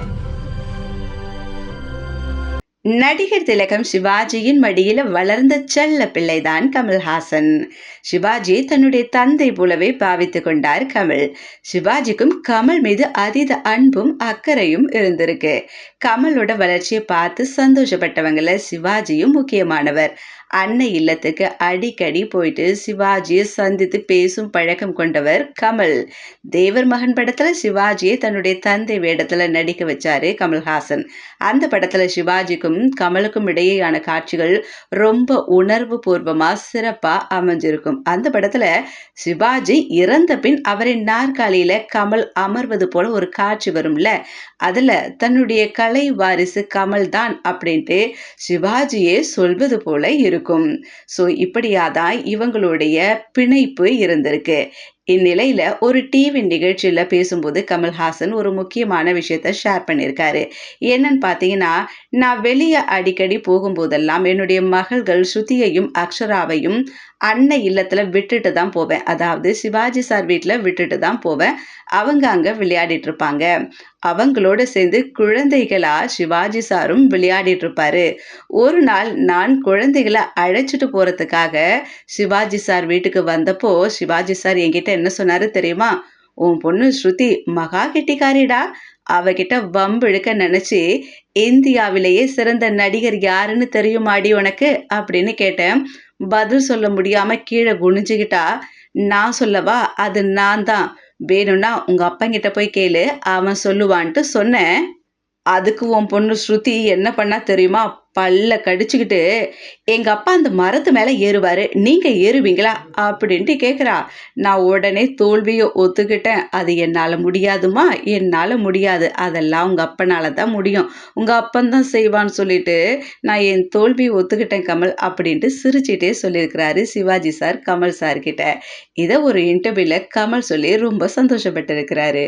Thank you. நடிகர் திலகம் சிவாஜியின் மடியில் வளர்ந்த செல்ல பிள்ளைதான் கமல்ஹாசன். சிவாஜி தன்னுடைய தந்தை போலவே பாவித்து கொண்டார் கமல். சிவாஜிக்கும் கமல் மீது அதீத அன்பும் அக்கறையும் இருந்திருக்கு. கமலோட வளர்ச்சியை பார்த்து சந்தோஷப்பட்டவங்கள சிவாஜியும் முக்கியமானவர். அன்னை இல்லத்துக்கு அடிக்கடி போயிட்டு சிவாஜியை சந்தித்து பேசும் பழக்கம் கொண்டவர் கமல். தேவர் மகன் படத்துல சிவாஜியை தன்னுடைய தந்தை வேடத்துல நடிக்க வச்சாரு கமல்ஹாசன். அந்த படத்துல சிவாஜிக்கும் கமலுக்கும் இடையேயான காட்சிகள் ரொம்ப உணர்வு பூர்வமா சிறப்பா அமைஞ்சிருக்கும். அந்த படத்துல சிவாஜி இறந்த பின் அவரின் நாற்காலியில கமல் அமர்வது போல ஒரு காட்சி வரும்ல? அதுல தன்னுடைய கலை வாரிசு கமல் தான் அப்படின்ட்டு சிவாஜியே சொல்வது போல இருக்கும். ஸோ இப்படியாதான் இவங்களுடைய பிணைப்பு இருந்திருக்கு. இந்நிலையில ஒரு டிவி நிகழ்ச்சியில பேசும்போது கமல்ஹாசன் ஒரு முக்கியமான விஷயத்த ஷேர் பண்ணியிருக்காரு. என்னன்னு பார்த்தீங்கன்னா நான் வெளியே அடிக்கடி போகும்போதெல்லாம் என்னுடைய மகள்கள் ஸ்ருதியையும் அக்ஷராவையும் அன்னை இல்லத்தில் விட்டுட்டு தான் போவேன். அதாவது சிவாஜி சார் வீட்டில் விட்டுட்டு தான் போவேன். அவங்க அங்கே விளையாடிட்டு இருப்பாங்க. அவங்களோட சேர்ந்து குழந்தைகளா சிவாஜி சாரும் விளையாடிட்டு இருப்பாரு. ஒரு நாள் நான் குழந்தைகளை அழைச்சிட்டு போகிறதுக்காக சிவாஜி சார் வீட்டுக்கு வந்தப்போ சிவாஜி சார் என்கிட்ட என்ன சொன்னார் தெரியுமா? உன் பொண்ணு ஸ்ருதி மகா கெட்டிக்காரிடா. அவகிட்ட வம்பிழுக்க நினச்சி இந்தியாவிலேயே சிறந்த நடிகர் யாருன்னு தெரியுமாடி உனக்கு? அப்படின்னு கேட்டேன். பதில் சொல்ல முடியாம கீழே குனிஞ்சுக்கிட்டா நான் சொல்லவா? அது நான் தான். வேணும்னா உங்க அப்பங்கிட்ட போய் கேளு. அவன் சொல்லுவான்ட்டு சொன்னேன். அதுக்கு உன் பொண்ணு ஸ்ருதி என்ன பண்ணா தெரியுமா? பல்ல கடிச்சுக்கிட்டு எங்க அப்பா அந்த மரத்து மேல ஏறுவாரு நீங்க ஏறுவீங்களா? அப்படின்ட்டு கேக்குறா. நான் உடனே தோல்வியை ஒத்துக்கிட்டேன். அது என்னால முடியாதுமா என்னால முடியாது. அதெல்லாம் உங்க அப்பனால தான் முடியும். உங்க அப்பந்தான் செய்வான்னு சொல்லிட்டு நான் என் தோல்வியை ஒத்துக்கிட்டேன் கமல் அப்படின்ட்டு சிரிச்சிட்டே சொல்லியிருக்கிறாரு சிவாஜி சார் கமல் சார் கிட்ட இதை ஒரு இன்டர்வியூல கமல் சொல்லி ரொம்ப சந்தோஷப்பட்டிருக்கிறாரு.